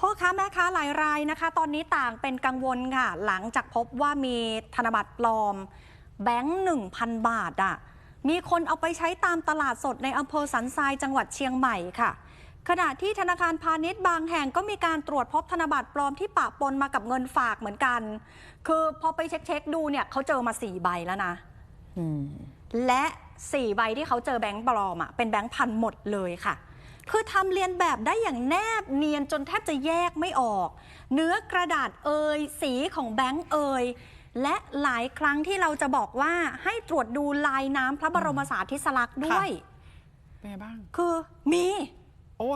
พ่อค้าแม่ค้าหลายรายนะคะ ตอนนี้ต่างเป็นกังวลค่ะ หลังจากพบว่ามีธนบัตรปลอม แบงค์1,000บาทอะมีคนเอาไปใช้ตามตลาดสดในอำเภอสันทรายจังหวัดเชียงใหม่ค่ะ ขณะที่ธนาคารพาณิชย์บางแห่งก็มีการตรวจพบธนบัตรปลอมที่ปะปนมากับเงินฝากเหมือนกัน คือพอไปเช็คๆดูเนี่ยเขาเจอมาสี่ใบแล้วนะอืมและสี่ใบที่เขาเจอแบงค์ปลอมอะเป็นแบงค์พันหมดเลยค่ะ คือทำเรียนแบบได้อย่างแนบเนียนจนแทบจะแยกไม่ออก เนื้อกระดาษเอยสีของแบงค์เอยและหลายครั้งที่เราจะบอกว่าให้ตรวจดูลายน้ำพระบรมสารีสลักษณ์ด้วย เป็นไงบ้าง คือมี โอ้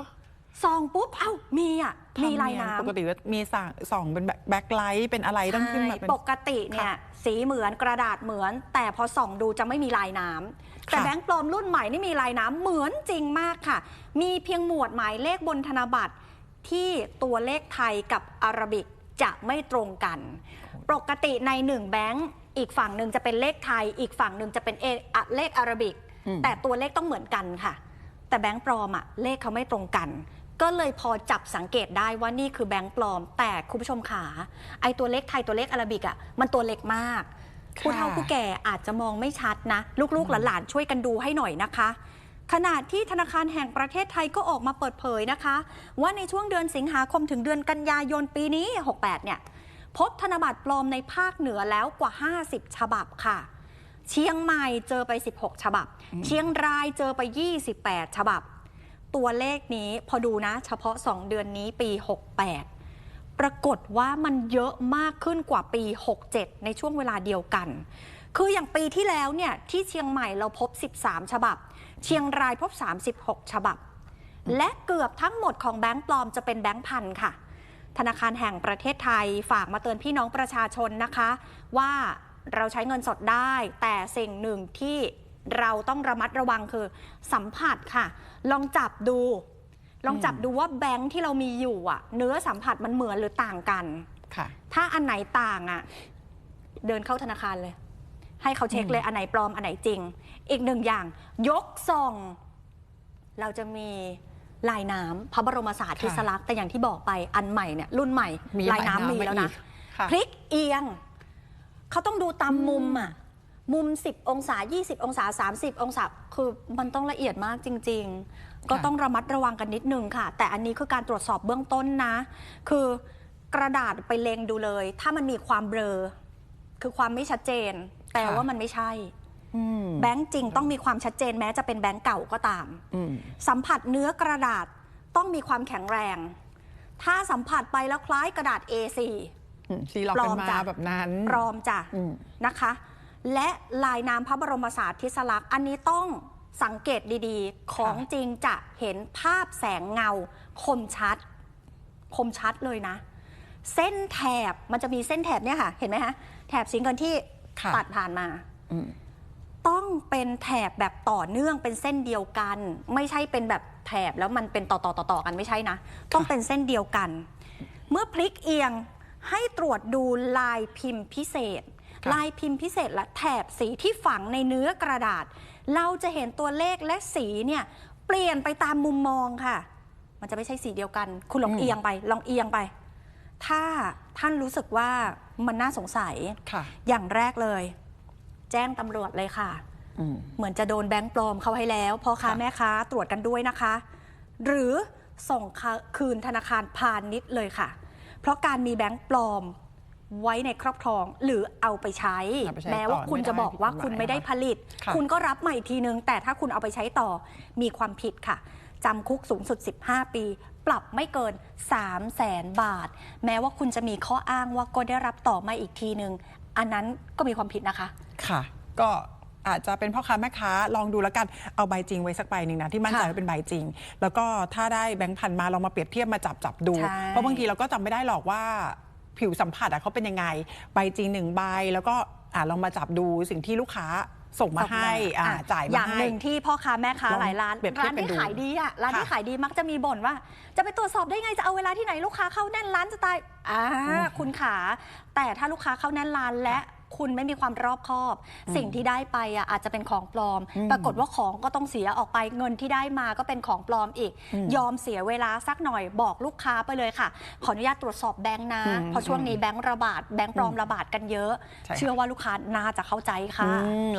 ซองปุ๊บ เอ้า มีอะ มีลายทำเยน้ำปกติว่ามีสองสองเป็นแบ็คไลท์เป็นอะไรต้องขึ้นมาเป็นปกติเนี่ยสีเหมือนกระดาษเหมือน แต่พอส่องดูจะไม่มีลายน้ำแต่ค่ะแบงค์ปลอมรุ่นใหม่นี่มีลายน้ำเหมือนจริงมากค่ะ มีเพียงหมวดหมายเลขบนธนบัตรที่ตัวเลขไทยกับอาราบิกจะไม่ตรงกัน ปกติในหนึ่งแบงค์อีกฝั่งหนึ่งจะเป็นเลขไทย อีกฝั่งหนึ่งจะเป็นเออะเลขอาราบิกอืมแต่ตัวเลขต้องเหมือนกันค่ะ แต่แบงค์ปลอมอะเลขเขาไม่ตรงกัน ก็เลยพอจับสังเกตได้ว่านี่คือแบงค์ปลอม แต่คุณผู้ชมขาไอตัวเลขไทยตัวเลขอาราบิกอะมันตัวเล็กมากค่ะผู้เฒ่าผู้แก่อาจจะมองไม่ชัดนะ ลูกๆหลานๆช่วยกันดูให้หน่อยนะคะขณะที่ธนาคารแห่งประเทศไทยก็ออกมาเปิดเผยนะคะ ว่าในช่วงเดือนสิงหาคมถึงเดือนกันยายนปีนี้ 68 เนี่ย พบธนบัตรปลอมในภาคเหนือแล้วกว่า 50 ฉบับค่ะ เชียงใหม่เจอไป 16 ฉบับ เชียงรายเจอไป 28 ฉบับ ตัวเลขนี้พอดูนะ เฉพาะ 2 เดือนนี้ปี 68 ปรากฏว่ามันเยอะมากขึ้นกว่าปี 67 ในช่วงเวลาเดียวกัน คืออย่างปีที่แล้วเนี่ยที่เชียงใหม่เราพบ 13 ฉบับ เชียงรายพบ 36 ฉบับ และเกือบทั้งหมดของแบงก์ปลอมจะเป็นแบงก์พันค่ะ ธนาคารแห่งประเทศไทยฝากมาเตือนพี่น้องประชาชนนะคะ ว่าเราใช้เงินสดได้ แต่สิ่งหนึ่งที่ เราต้องระมัดระวังคือสัมผัสค่ะ ลองจับดู ลองจับดูว่าแบงค์ที่เรามีอยู่อะเนื้อสัมผัสมันเหมือนหรือต่างกันค่ะ ถ้าอันไหนต่างอะเดินเข้าธนาคารเลย ให้เขาเช็คเลยอันไหนปลอมอันไหนจริง อีกหนึ่งอย่าง ยกซองเราจะมีลายน้ำพระบรมสารีสลักษณ์แต่อย่างที่บอกไปอันใหม่เนี่ยรุ่นใหม่มีลายน้ำมีแล้วนะอีกค่ะพลิกเอียง เขาต้องดูตามมุมอะ มุม 10 องศา 20 องศา 30 องศา คือมันต้องละเอียดมากจริง ๆ ก็ต้องระมัดระวังกันนิดนึงค่ะ แต่อันนี้คือการตรวจสอบเบื้องต้นนะ คือกระดาษไปเล็งดูเลย ถ้ามันมีความเบลอ คือความไม่ชัดเจน แต่ค่ะว่ามันไม่ใช่อืมแบงก์จริงต้องมีความชัดเจนแม้จะเป็นแบงก์เก่าก็ตามอืมสัมผัสเนื้อกระดาษต้องมีความแข็งแรง ถ้าสัมผัสไปแล้วคล้ายกระดาษ A4 อืมซีล็อกปลกัอนมมาจ้ะแบบนั้นปลอมจ้ะอืมนะคะ และลายน้ำพระบรมสารีริสลักษณ์อันนี้ต้องสังเกตดีๆ ของจริงจะเห็นภาพแสงเงา คมชัด คมชัดเลยนะ เส้นแถบมันจะมีเส้นแถบเนี่ยค่ะ เห็นไหมฮะแถบสีเงินที่ค่ะตัดผ่านมาอืมต้องเป็นแถบแบบต่อเนื่องเป็นเส้นเดียวกัน ไม่ใช่เป็นแบบแถบแล้วมันเป็นต่อต่อต่อต่อกันไม่ใช่นะ ต้องเป็นเส้นเดียวกัน เมื่อพลิกเอียงให้ตรวจดูลายพิมพ์พิเศษค่ะ ลายพิมพ์พิเศษและแถบสีที่ฝังในเนื้อกระดาษ เราจะเห็นตัวเลขและสีเนี่ยเปลี่ยนไปตามมุมมองค่ะ มันจะไม่ใช่สีเดียวกัน คุณลองเอียงไป ลองเอียงไป ถ้าท่านรู้สึกว่ามันน่าสงสัยค่ะอย่างแรกเลย แจ้งตำรวจเลยค่ะอืมเหมือนจะโดนแบงค์ปลอมเข้าให้แล้วพ่อค้าค่ะแม่ค้าตรวจกันด้วยนะคะ หรือส่งคืนธนาคารพาณิชย์เลยค่ะ เพราะการมีแบงค์ปลอม ไว้ในครอบครองหรือเอาไปใช้ เอาไปใช้แม้ว่าต่อคุณไม่ได้จะบอกว่าผิดกฎหมายคุณไม่ได้นะคะผลิต ค่ะ คุณก็รับใหม่ทีนึง แต่ถ้าคุณเอาไปใช้ต่อมีความผิดค่ะจำคุกสูงสุด 15 ปี ปรับไม่เกิน 3 0 0แสนบาท แม้ว่าคุณจะมีข้ออ้างว่าก็ได้รับต่อมาอีกทีนึง อันนั้นก็มีความผิดนะคะ ค่ะ ก็อาจจะเป็นพ่อค้าแม่ค้าลองดูแล้วกันเอาใบจริงไว้สักใบหนึ่งนะที่มั่นใจค่ะว่าเป็นใบจริง แล้วก็ถ้าได้แบงค์พันมาลองมาเปรียบเทียบมาจับจับดู ใช่เพราะบางทีเราก็จำไม่ได้หรอกว่า ผิวสัมผัสอะเขาเป็นยังไงใบจริงหนึ่งใบแล้วก็อ่าลองมาจับดูสิ่งที่ลูกค้า ส่งมาให้อ่าอะจ่ายอมาย่างให้หนึ่งที่พ่อค้าแม่ค้าลองหลายร้านเปรียบเทียบร้านกันที่ดูขายดีอะร้านที่ค่ะขายดีมักจะมีบ่นว่า จะไปตรวจสอบได้ไงจะเอาเวลาที่ไหนลูกค้าเข้าแน่นร้านจะตายอ่าคุณขา แต่ถ้าลูกค้าเข้าแน่นร้านและคุณไม่มีความรอบคอบ สิ่งที่ได้ไปอะอาจจะเป็นของปลอม อืมปรากฏว่าของก็ต้องเสียออกไปเงินที่ได้มาก็เป็นของปลอมอีก อืมยอมเสียเวลาสักหน่อยบอกลูกค้าไปเลยค่ะ ขออนุญาตตรวจสอบแบงค์นะอืมเพราะช่วงนี้แบงค์ระบาดแบงค์ปลอมระบาดกันเยอะ ใช่ค่ะ เชื่อว่าลูกค้าน่าจะเข้าใจค่ะ อืม